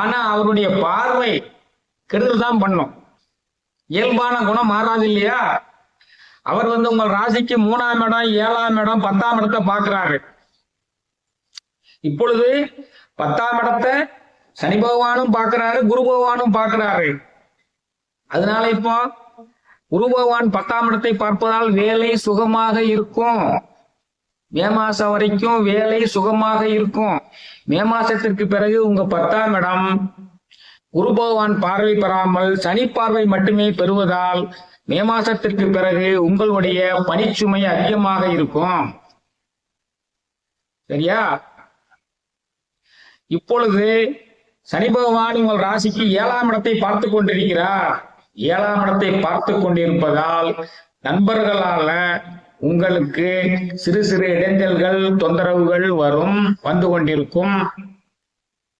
ஆனா அவருடைய பார்வை கெடுதல் தான் பண்ணும். இயல்பான குணம் மாறாது இல்லையா? அவர் வந்து உங்கள் ராசிக்கு மூணாம் இடம் ஏழாம் இடம் பத்தாம் இடத்தை பார்க்கிறாரு. இப்பொழுது பத்தாம் இடத்தை சனி பகவானும் பார்க்கிறாரு குரு பகவானும் பார்க்கிறாரு. அதனால இப்போ குரு பகவான் பத்தாம் இடத்தை பார்ப்பதால் வேலை சுகமாக இருக்கும். மே மாசம் வரைக்கும் வேலை சுகமாக இருக்கும். மே மாசத்திற்கு பிறகு உங்க பத்தாம் இடம். குரு பகவான் பார்வை பெறாமல் சனி பார்வை மட்டுமே பெறுவதால் மே மாசத்திற்கு பிறகு உங்களுடைய பணிச்சுமை அதிகமாக இருக்கும். சரியா? இப்பொழுது சனி பகவான் உங்கள் ராசிக்கு ஏழாம் இடத்தை பார்த்து கொண்டிருக்கிறார். ஏழாம் இடத்தை பார்த்து கொண்டிருப்பதால் நண்பர்களால உங்களுக்கு சிறு சிறு இடைஞ்சல்கள் தொந்தரவுகள் வரும் வந்து கொண்டிருக்கும்.